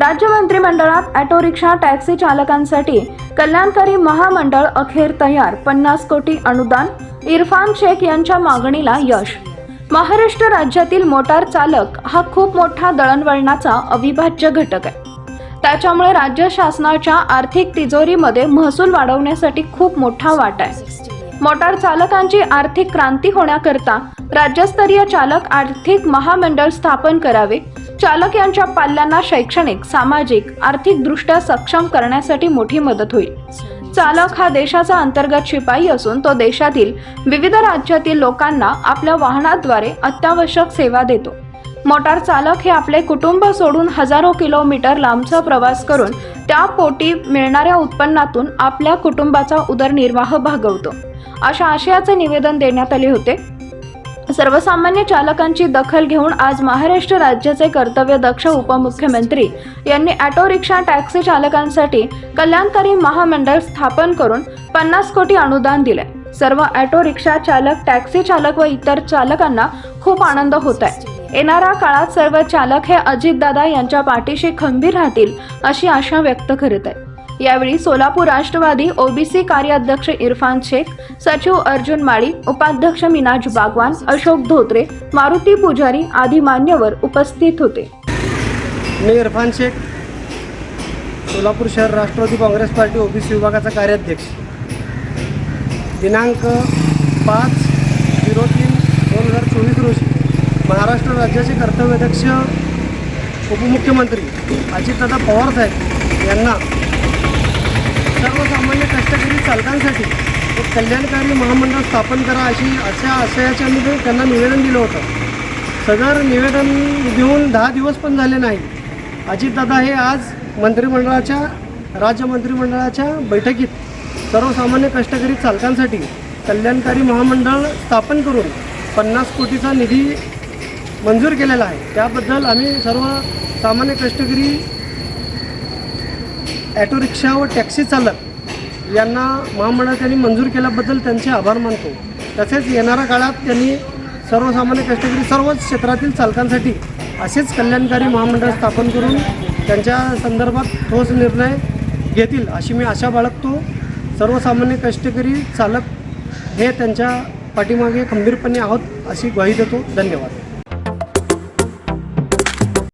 राज्य मंत्रिमंडळात auto rickshaw taxi चालकांसाठी कल्याणकारी महामंडळ अखेर तयार. पन्नास कोटी अनुदान. इरफान शेख यांच्या मागणीला यश. महाराष्ट्र राज्यातील मोटार चालक हा खूप मोठा दळणवळणाचा अविभाज्य घटक आहे. त्याच्यामुळे राज्य शासनाच्या आर्थिक तिजोरीमध्ये महसूल वाढवण्यासाठी खूप मोठा वाटा आहे. मोटार चालकांची आर्थिक क्रांती होण्याकरता राज्यस्तरीय चालक आर्थिक महामंडळ स्थापन करावे. चालक यांच्या पाल्यांना शैक्षणिक सामाजिक आर्थिकदृष्ट्या सक्षम करण्यासाठी मोठी मदत होईल. चालक हा देशाचा अंतर्गत शिपाई असून तो देशातील विविध राज्यातील लोकांना आपल्या वाहनाद्वारे अत्यावश्यक सेवा देतो. मोटार चालक हे आपले कुटुंब सोडून हजारो किलोमीटर लांबचा प्रवास करून त्या पोटी मिळणाऱ्या उत्पन्नातून आपल्या कुटुंबाचा उदरनिर्वाह भागवतो. अशा आशयाचे निवेदन देण्यात आले होते. सर्वसामान्य चालकांची दखल घेऊन आज महाराष्ट्र राज्याचे कर्तव्य दक्ष उपमुख्यमंत्री यांनी ऑटो रिक्षा टॅक्सी चालकांसाठी कल्याणकारी महामंडळ स्थापन करून पन्नास कोटी अनुदान दिले. सर्व ऑटो रिक्षा चालक टॅक्सी चालक व इतर चालकांना खूप आनंद होत आहे. येणाऱ्या काळात सर्व चालक हे अजितदादा यांच्या पाठीशी खंबीर राहतील अशी आशा व्यक्त करीत आहे. यावेळी सोलापूर राष्ट्रवादी ओबीसी कार्याध्यक्ष इरफान शेख सचिव अर्जुन माळी उपाध्यक्ष मिनाज बागवान अशोक धोत्रे मारुती पुजारी आदी मान्यवर उपस्थित होते. मी इरफान शेख सोलापूर शहर राष्ट्रवादी काँग्रेस पार्टी ओबीसी विभागाचा कार्याध्यक्ष. दिनांक पाच महाराष्ट्र राज्याचे कर्तव्यदक्ष उपमुख्यमंत्री अजितदादा पवार साहेब यांना सर्वसामान्य कष्टकरी चालकांसाठी एक कल्याणकारी महामंडळ स्थापन करा अशी अशा आशयाचे आम्ही त्यांना निवेदन दिलं होतं. सदर निवेदन देऊन दहा दिवस पण झाले नाही. अजितदादा हे आज मंत्रिमंडळाच्या राज्य मंत्रिमंडळाच्या बैठकीत सर्वसामान्य कष्टकरी चालकांसाठी कल्याणकारी महामंडळ स्थापन करून पन्नास कोटीचा निधी मंजूर केलेला आहे. त्याबद्दल आम्ही सर्व सामान्य कष्टकरी ॲटो रिक्षा व टॅक्सी चालक यांना महामंडळ त्यांनी मंजूर केल्याबद्दल त्यांचे आभार मानतो. तसेच येणाऱ्या काळात त्यांनी सर्वसामान्य कष्टकरी सर्वच क्षेत्रातील चालकांसाठी असेच कल्याणकारी महामंडळ स्थापन करून त्यांच्या संदर्भात ठोस निर्णय घेतील अशी मी आशा बाळगतो. सर्वसामान्य कष्टकरी चालक हे त्यांच्या पाठीमागे खंबीरपणे आहोत अशी ग्वाही देतो. धन्यवाद.